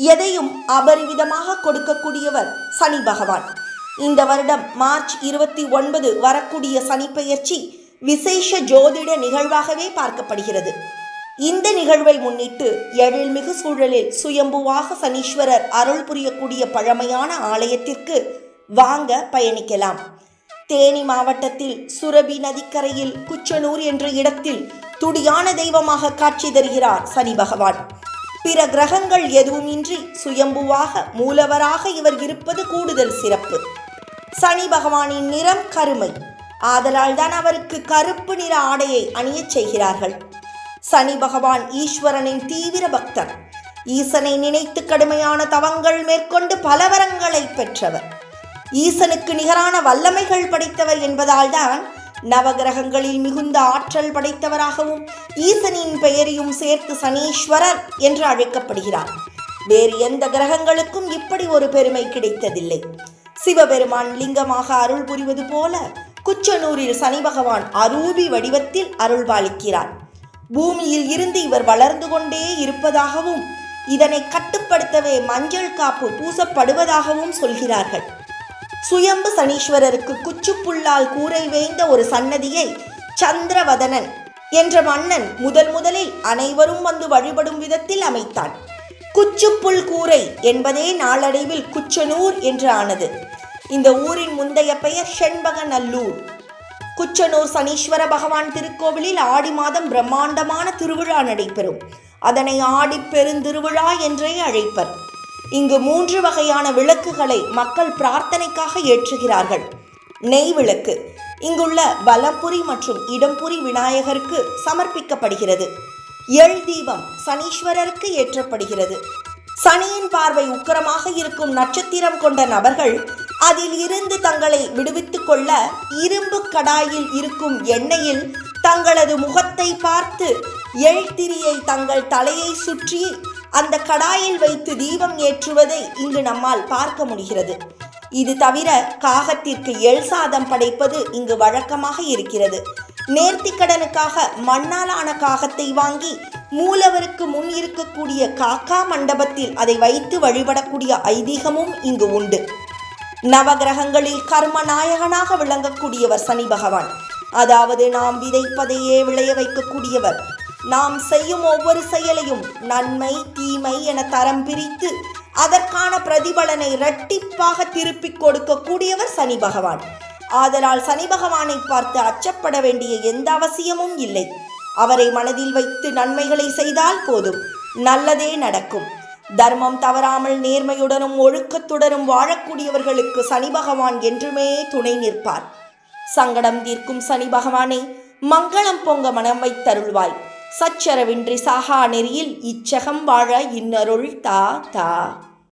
எதையும் அபரிவிதமாக கொடுக்கக்கூடியவர் சனி பகவான். இந்த வருடம் மார்ச் இருபத்தி ஒன்பது வரக்கூடிய சனிப்பெயர்ச்சி விசேஷ ஜோதிட நிகழ்வாகவே பார்க்கப்படுகிறது. இந்த நிகழ்வை முன்னிட்டு எழில்மிகு சூழலில் சுயம்புவாக சனீஸ்வரர் அருள் புரியக்கூடிய பழமையான ஆலயத்திற்கு வாங்க பயணிக்கலாம். தேனி மாவட்டத்தில் சுரபி நதிக்கரையில் குச்சனூர் என்ற இடத்தில் துடியான தெய்வமாக காட்சி தருகிறார் சனி பகவான். பிற கிரகங்கள் எதுவுமின்றி சுயம்புவாக மூலவராக இவர் இருப்பது கூடுதல் சிறப்பு. சனி பகவானின் நிறம் கருமை. ஆதலால் தான் அவருக்கு கருப்பு நிற ஆடையை அணியச் செய்கிறார்கள். சனி பகவான் ஈஸ்வரனின் தீவிர பக்தர். ஈசனை நினைத்து கடுமையான தவங்கள் மேற்கொண்டு பல வரங்களை பெற்றவர். ஈசனுக்கு நிகரான வல்லமைகள் படைத்தவர் என்பதால்தான் நவகிரகங்களில் மிகுந்த ஆற்றல் படைத்தவராகவும் ஈசனின் பெயரையும் சேர்த்து சனீஸ்வரர் என்று அழைக்கப்படுகிறார். வேறு எந்த கிரகங்களுக்கும் இப்படி ஒரு பெருமை கிடைத்ததில்லை. சிவபெருமான் லிங்கமாக அருள் புரிவது போல குச்சனூரில் சனி பகவான் அரூபி வடிவத்தில் அருள்பாலிக்கிறார். பூமியில் இருந்து இவர் வளர்ந்து கொண்டே இருப்பதாகவும் இதனை கட்டுப்படுத்தவே மஞ்சள் காப்பு பூசப்படுவதாகவும் சொல்கிறார்கள். சுயம்பு சனீஸ்வரருக்கு குச்சுப்புல்லால் கூரை வேய்ந்த ஒரு சன்னதியை சந்திரவதனன் என்ற மன்னன் முதல் முதலில் அனைவரும் வந்து வழிபடும் விதத்தில் அமைத்தான். குச்சுப்புல் கூரை என்பதே நாளடைவில் குச்சனூர் என்று ஆனது. இந்த ஊரின் முந்தைய பெயர் செண்பகநல்லூர். குச்சனூர் சனீஸ்வர பகவான் திருக்கோவிலில் ஆடி மாதம் பிரம்மாண்டமான திருவிழா நடைபெறும். அதனை ஆடி பெருந்திருவிழா என்றே அழைப்பர். இங்கு மூன்று வகையான விளக்குகளை மக்கள் பிரார்த்தனைக்காக ஏற்றுகிறார்கள். நெய் விளக்கு இங்குள்ள வலம்புரி மற்றும் இடம்புரி விநாயகருக்கு சமர்ப்பிக்கப்படுகிறது. எள் தீபம் சனீஸ்வரருக்கு ஏற்றப்படுகிறது. சனியின் பார்வை உக்கிரமாக இருக்கும் நட்சத்திரம் கொண்ட நபர்கள் அதில் இருந்து தங்களை விடுவித்துக் கொள்ள இரும்பு கடாயில் இருக்கும் எண்ணெயில் தங்களது முகத்தை பார்த்து எழுத்திரியை தங்கள் தலையை சுற்றி அந்த கடாயில் வைத்து தீபம் ஏற்றுவதை இங்கு நம்மால் பார்க்க முடிகிறது. இது தவிர காகத்திற்கு எள் சாதம் படைப்பது இங்கு வழக்கமாக இருக்கிறது. நேர்த்திக்கடனுக்காக மண்ணாலான காகத்தை வாங்கி மூலவருக்கு முன் இருக்கக்கூடிய காக்கா மண்டபத்தில் அதை வைத்து வழிபடக்கூடிய ஐதீகமும் இங்கு உண்டு. நவகிரகங்களில் கர்ம நாயகனாக விளங்கக்கூடியவர் சனி பகவான். அதாவது நாம் விதைப்பதையே விளைய வைக்கக்கூடியவர். நாம் செய்யும் ஒவ்வொரு செயலையும் நன்மை தீமை என தரம் பிரித்து அதற்கான பிரதிபலனை இரட்டிப்பாக திருப்பிக் கொடுக்கக்கூடியவர் சனி பகவான். ஆதலால் சனி பகவானை பார்த்து அச்சப்பட வேண்டிய எந்த அவசியமும் இல்லை. அவரை மனதில் வைத்து நன்மைகளை செய்தால் போதும். நல்லதே நடக்கும். தர்மம் தவறாமல் நேர்மையுடனும் ஒழுக்கத்துடனும் வாழக்கூடியவர்களுக்கு சனி பகவான் என்றுமே துணை நிற்பார். சங்கடம் தீர்க்கும் சனி பகவானை மங்களம் பொங்க மனம் வைத்தருள்வாய். சச்சரவின்றி சாகா நெறியில் இச்சகம் வாழ இன்னருள் தா தா.